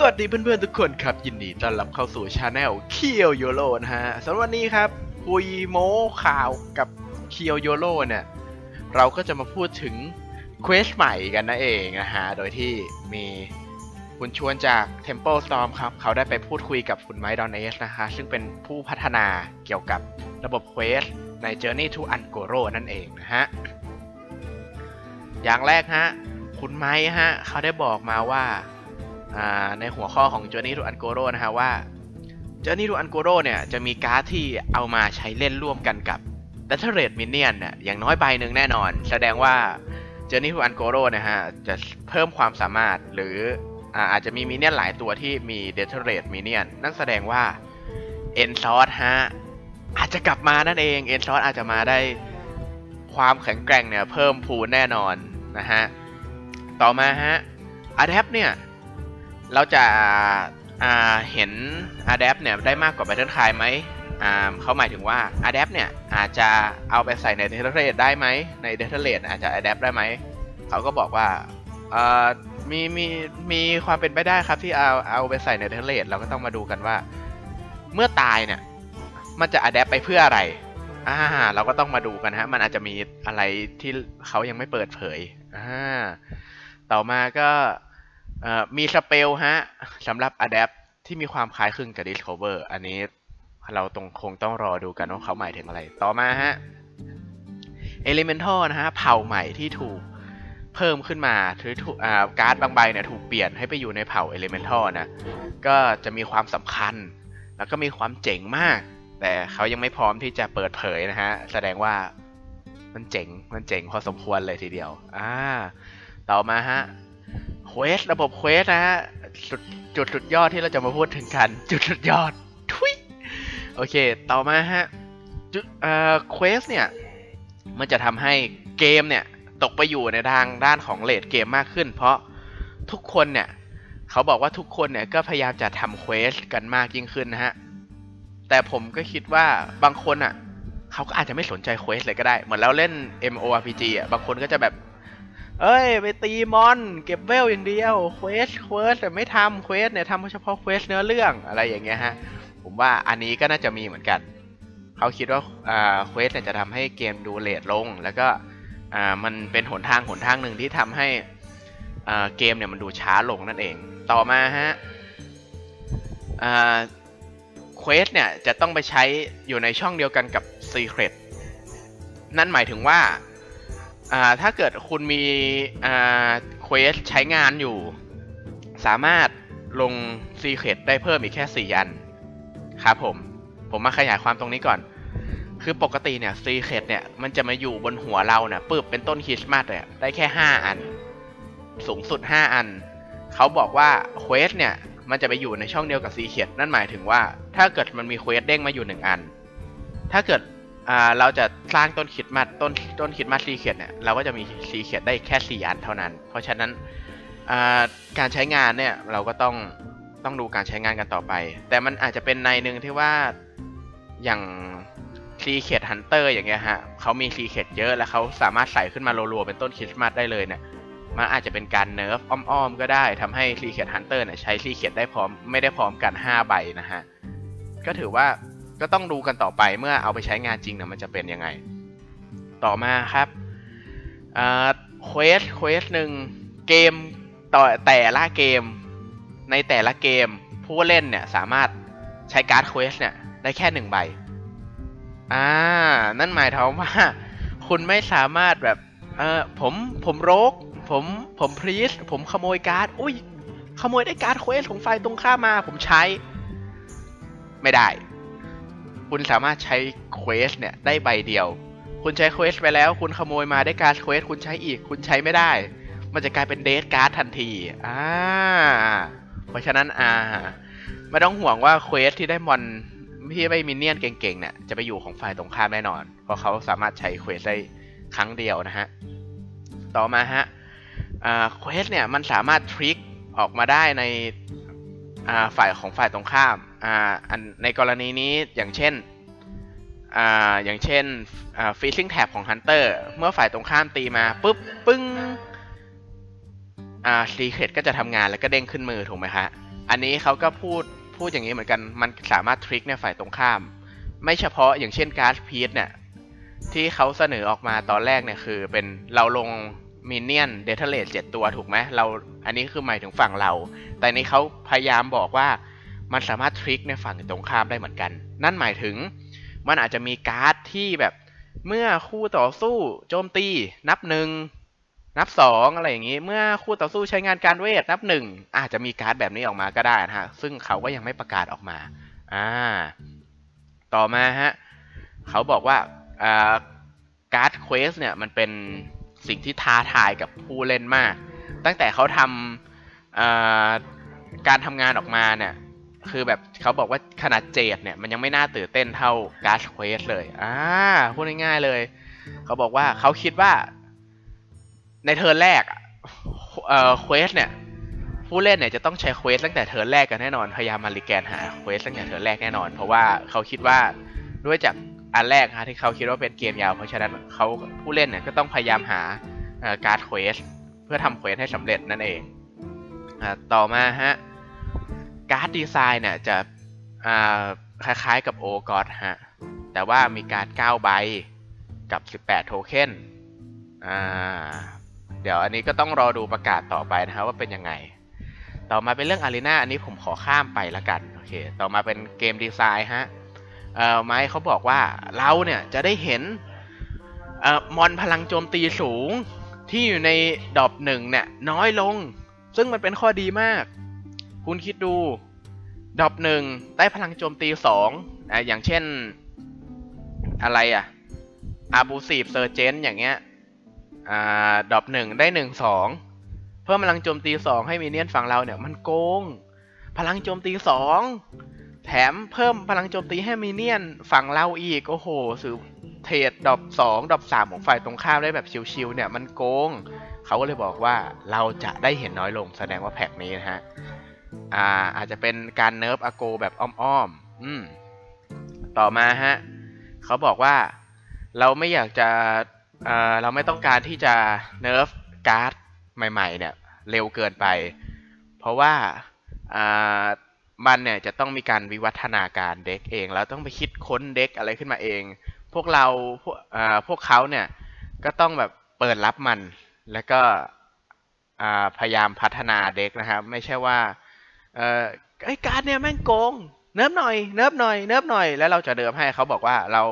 สวัสดีเพื่อนๆทุกคนครับ ยินดีต้อนรับเข้าสู่ช anel เคียวโยโ o นะฮะสำหรับวันนี้ครับคุยโม้ข่าวกับเคียวโยโ o เนี่ย เราก็จะมาพูดถึงเควสใหม่กันนั่นเองนะฮะ โดยที่มีคุณชวนจาก Temple Storm ครับ เขาได้ไปพูดคุยกับคุณไมค์ดอนเอสนะฮะ ซึ่งเป็นผู้พัฒนาเกี่ยวกับระบบเควสใน Journey to Angoro นั่นเองนะฮะ อย่างแรกฮะ คุณไม้ฮะ เขาได้บอกมาว่า ในหัวข้อของ Journey to Angoro นะฮะว่า Journey to Angoro เนี่ยจะมีการ์ดที่เอามาใช้เล่นร่วมกันกับ d a t a r a t e Minion เนี่ยอย่างน้อยใบหนึ่งแน่นอน แสดงว่า Journey to Angoro นะฮะจะเพิ่มความสามารถหรืออาจจะมีมินเนี่ยนหลายตัวที่มี d a t a r a t e Minion นั่นแสดงว่า e n s o r t ฮะอาจจะกลับมานั่นเอง e n s o r t อาจจะมาได้ความแข็งแกร่งเนี่ยเพิ่มพูนแน่นอนนะฮะ ต่อมาฮะ Adapt เนี่ย เราจะอ่าเห็น Adapt เนี่ยได้มากกว่า Battle Cry ไหมอ่าเขาหมายถึงว่า Adapt เนี่ยอาจจะเอาไปใส่ใน d a t a r a t e ได้ไหมใน d a t a r a t e อาจจะ Adapt ได้ไหม เขาก็บอกว่าอ่อมีมีมีความเป็นไปได้ครับที่เอาเอาไปใส่ใน d a t a r a t e เราก็ต้องมาดูกันว่า เมื่อตายเนี่ยมันจะ Adapt ไปเพื่ออะไรอ่าเราก็ต้องมาดูกันฮะ มันอาจจะมีอะไรที่เขายังไม่เปิดเผยอ่าต่อมาก็ มีสเปลฮะสำหรับ Adapt ที่มีความคล้ายคลึงกับ Discover อันนี้เราตรงคงต้องรอดูกันว่าเขาหมายถึงอะไร ต่อมาฮะ Elemental นะฮะ เผ่าใหม่ที่ถูกเพิ่มขึ้นมาหรือถูกการ์ดบางใบเนี่ยถูกเปลี่ยนให้ไปอยู่ในเผ่า Elemental นะ ก็จะมีความสำคัญ แล้วก็มีความเจ๋งมาก แต่เขายังไม่พร้อมที่จะเปิดเผยนะฮะ แสดงว่ามันเจ๋ง มันเจ๋งพอสมควรเลยทีเดียว อ่า ต่อมาฮะ ควสระบบเควสนะฮะจุดจุดสุดยอดที่เราจะมาพูดถึงกัน จุดสุดยอดทุยโอเค ต่อมาฮะจุดเอ่อเควสเนี่ย มันจะทำให้เกมเนี่ย ตกไปอยู่ในทางด้านของเลดเกมมากขึ้น เพราะทุกคนเนี่ย เขาบอกว่าทุกคนเนี่ย ก็พยายามจะทำเควสกันมากยิ่งขึ้นนะฮะ แต่ผมก็คิดว่าบางคนอะเขาก็อาจจะไม่สนใจเควสเลยก็ได้ เหมือนเราเล่น MORPG อะบางคนก็จะแบบ เอ้ย ไปตีมอน เก็บเวลอย่างเดียวเควสเควสแต่ไม่ทำเควสเนี่ยทำเฉพาะเควสเนื้อเรื่องอะไรอย่างเงี้ยฮะ ผมว่าอันนี้ก็น่าจะมีเหมือนกัน เขาคิดว่าอ่าเควสเนี่ยจะทำให้เกมดูเลทลง แล้วก็อ่ามันเป็นหนทางหนทางหนึ่งที่ทำให้อ่าเกมเนี่ยมันดูช้าลงนั่นเอง ต่อมาฮะอ่าเควสเนี่ยจะต้องไปใช้อยู่ในช่องเดียวกันกับ Secret นั่นหมายถึงว่า อ่าถ้าเกิดคุณมีอ่าเควสใช้งานอยู่ สามารถลงซีเค t ได้เพิ่มอีกแค่ 4 อัน ครับผม ผมมาขยายความตรงนี้ก่อน คือปกติเนี่ยซีเค t เนี่ย มันจะมาอยู่บนหัวเราเนี่ยปึบเป็นต้นคริสต์มาสเนี่ยได้แค่ 5 อัน สูงสุด 5 อัน เขาบอกว่าเควสเนี่ย มันจะไปอยู่ในช่องเดียวกับซีเค t นั่นหมายถึงว่า ถ้าเกิดมันมีเควสเด้งมาอยู่ 1 อัน ถ้าเกิด อ่าเราจะสร้างต้นคิดมาสต้นต้นคิดมาสซีเคียดเนี่ยเราก็จะมีซีเคียดได้แค่ 4 อันเท่านั้น เพราะฉะนั้นอ่าการใช้งานเนี่ยเราก็ต้องต้องดูการใช้งานกันต่อไป แต่มันอาจจะเป็นในหนึ่งที่ว่าอย่างซีเคียดฮันเตอร์อย่างเงี้ยฮะเขามีซีเคียดเยอะแล้วเขาสามารถใส่ขึ้นมารัวๆเป็นต้นคริสต์มาสได้เลยเนี่ยมันอาจจะเป็นการเนิร์ฟอ้อมๆก็ได้ทำให้ซีเคียดฮันเตอร์เนี่ยใช้ซีเคียดได้พร้อมไม่ได้พร้อมกัน 5 ใบนะฮะก็ถือว่า ก็ต้องดูกันต่อไปเมื่อเอาไปใช้งานจริงนะมันจะเป็นยังไง ต่อมาครับเควสเควสหนึ่งเกมต่อแต่ละเกม ในแต่ละเกมผู้เล่นเนี่ยสามารถใช้การ์ดเควสเนี่ยได้แค่หนึ่งใบอ่านั่นหมายถึงว่า คุณไม่สามารถแบบเออผมผมโรกผมผมพรีสผมขโมยการ์ดอุ้ยขโมยได้การ์ดเควสของฝ่ายตรงข้ามมาผมใช้ ไม่ได้ คุณสามารถใช้เควสเนี่ยได้ใบเดียว คุณใช้เควสไปแล้ว คุณขโมยมาได้การเควสคุณใช้อีก คุณใช้ไม่ได้ มันจะกลายเป็นเดทการ์ดทันทีอ่าเพราะฉะนั้นอ่าไม่ต้องห่วงว่าเควสที่ได้มอนที่ไม่มินเนี่ยนเก่งๆเนี่ยจะไปอยู่ของฝ่ายตรงข้ามแน่นอน เพราะเขาสามารถใช้เควสได้ครั้งเดียวนะฮะ ต่อมาฮะอ่าเควสเนี่ยมันสามารถทริกออกมาได้ใน ฝ่ายของฝ่ายตรงข้ามอ่าอันในกรณีนี้อย่างเช่นอ่าอย่างเช่นอ่า freezing tab ของ Hunter เมื่อฝ่ายตรงข้ามตีมาปุ๊บปึ้งอ่า secret ก็จะทำงานแล้วก็เด้งขึ้นมือถูกไหมฮะอันนี้เขาก็พูดพูดอย่างนี้เหมือนกันมันสามารถทริกในฝ่ายตรงข้าม ไม่เฉพาะอย่างเช่นการ์ดพีทเนี่ยที่เขาเสนอออกมาตอนแรกเนี่ยคือเป็นเราลง มินเนี่ยนเดทเลตเจ็ดตัวถูกไหมเราอันนี้คือหมายถึงฝั่งเรา แต่นี้เขาพยายามบอกว่ามันสามารถทริกในฝั่งตรงข้ามได้เหมือนกัน นั่นหมายถึงมันอาจจะมีการ์ดที่แบบเมื่อคู่ต่อสู้โจมตีนับหนึ่งนับสองอะไรอย่างนี้ เมื่อคู่ต่อสู้ใช้งานการเวทนับหนึ่งอาจจะมีการ์ดแบบนี้ออกมาก็ได้นะฮะ ซึ่งเขาก็ยังไม่ประกาศออกมาอ่าต่อมาฮะเขาบอกว่าอ่าการ์ดเควสเนี่ยมันเป็น สิ่งที่ท้าทายกับผู้เล่นมาก ตั้งแต่เขาทำการทำงานออกมาเนี่ยคือแบบเขาบอกว่าขนาดเจดเนี่ยมันยังไม่น่าตื่นเต้นเท่าการ์ดเควสเลยอ่าพูดง่ายๆเลย เขาบอกว่าเขาคิดว่า ในเทิร์นแรกเอ่อเควสเนี่ย ผู้เล่นเนี่ยจะต้องใช้เควสตั้งแต่เทิร์นแรกกันแน่นอนพยายามมาริแกนหาเควสตั้งแต่เทิร์นแรกแน่นอน เพราะว่าเขาคิดว่าด้วยจาก อันแรกฮะที่เขาคิดว่าเป็นเกมยาว เพราะฉะนั้นเขาผู้เล่นเนี่ยก็ต้องพยายามหาการ์ดเควสเพื่อทำเควสให้สำเร็จนั่นเองอต่อมาฮะการ์ดดีไซน์เนี่ยจะคล้ายๆกับโอกอดฮะแต่ว่ามีการ์ด9ใบกับ 18 โทเค็นเดี๋ยวอันนี้ก็ต้องรอดูประกาศต่อไปนะครับว่าเป็นยังไง ต่อมาเป็นเรื่องอารีนาอันนี้ผมขอข้ามไปละกัน โอเค ต่อมาเป็นเกมดีไซน์ฮะ เออไม้เขาบอกว่าเราเนี่ยจะได้เห็นเออมอนพลังโจมตีสูงที่อยู่ในดอบหนึ่งเนี่ยน้อยลง ซึ่งมันเป็นข้อดีมาก คุณคิดดูดอบหนึ่งได้พลังโจมตีสองอ่าอย่างเช่นอะไรอะอาบูซีฟเซอร์เจนอย่างเงี้ยอ่าดอบหนึ่งได้หนึ่งสองเพิ่มพลังโจมตีสองให้มีเนียนฝั่งเราเนี่ยมันโกง พลังโจมตีสอง แถมเพิ่มพลังโจมตีให้มีเนียนฝั่งเราอีก โอ้โหสือเทรดดอบสองดอบสามของฝ่ายตรงข้ามได้แบบชิวๆเนี่ยมันโกง เขาก็เลยบอกว่าเราจะได้เห็นน้อยลงแสดงว่าแพ็กนี้นะฮะ อ่าอาจจะเป็นการเนิร์ฟอาโกแบบอ้อมๆอืมต่อมาฮะเขาบอกว่าเราไม่อยากจะเอ่อเราไม่ต้องการที่จะเนิร์ฟการ์ดใหม่ ๆ เนี่ย เร็วเกินไป เพราะว่าอ่า มันเนี่ยจะต้องมีการวิวัฒนาการเด็กเอง แล้วต้องไปคิดค้นเด็กอะไรขึ้นมาเอง พวกเราพวกอ่าพวกเขาเนี่ยก็ต้องแบบเปิดรับมัน แล้วก็อ่าพยายามพัฒนาเด็กนะครับ ไม่ใช่ว่าเออไอการเนี่ยแม่งโกง เนิร์ฟหน่อย เนิร์ฟหน่อย เนิร์ฟหน่อย แล้วเราจะเนิร์ฟให้เขาบอกว่าเรา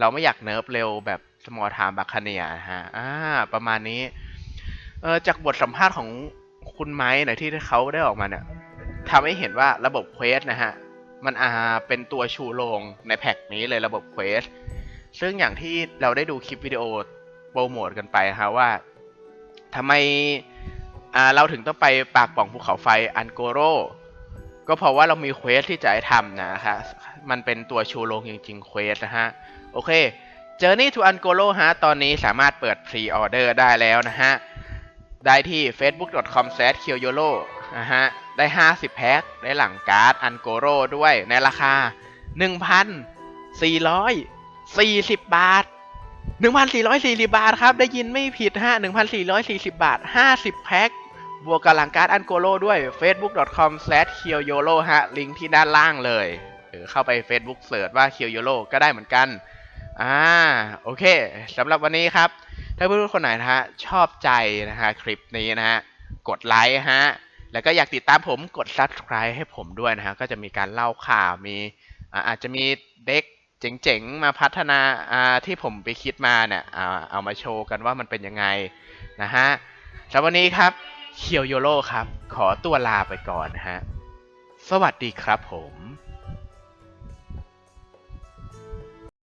เราไม่อยากเนิร์ฟเร็วแบบสมอลไทม์บัคคเนียฮะอ่าประมาณนี้เออจากบทสัมภาษณ์ของคุณไม้เนี่ยที่เขาได้ออกมาเนี่ย ทำให้เห็นว่าระบบเควสนะฮะ มันอาเป็นตัวชูโรงในแพ็กนี้เลยระบบเควสซึ่งอย่างที่เราได้ดูคลิปวิดีโอโปรโมทกันไปฮะว่าทำไมอาเราถึงต้องไปปากป่องภูเขาไฟอันโกโรก็เพราะว่าเรามีเควสที่จะให้ทำนะคะมันเป็นตัวชูโรงจริงๆเควสนะฮะ โอเค Journey to Angolo ฮะ ตอนนี้สามารถเปิด Pre-order ได้แล้วนะฮะ ได้ที่ facebook.com/kyoyolo นะฮะ ได้ 50 แพ็ค ได้หลังการ์ด Angoro ด้วย ในราคา 1,440 บาท 1,440 บาทครับ ได้ยินไม่ผิดฮะ 1,440 บาท 50 แพ็ค บวกกับหลังการ์ดอันโกโลด้วย facebook.com/kyoyolo ฮะ ลิงก์ที่ด้านล่างเลยหรือเข้าไป Facebook เสิร์ชว่า kyoyolo ก็ได้เหมือนกัน อ่า โอเคสำหรับวันนี้ครับ ถ้าเพื่อนๆคนไหนนะฮะ ชอบใจนะฮะ คลิปนี้นะฮะ กดไลค์ฮะ แล้วก็อยากติดตามผมกด subscribe ให้ผมด้วยนะฮะ ก็จะมีการเล่าข่าว มีอาจจะมีเด็กเจ๋งๆ มาพัฒนาที่ผมไปคิดมาเนี่ยเอามาโชว์กันว่ามันเป็นยังไงนะฮะสำหรับวันนี้ครับเคียวโยโร่ครับ ขอตัวลาไปก่อนนะฮะ สวัสดีครับผม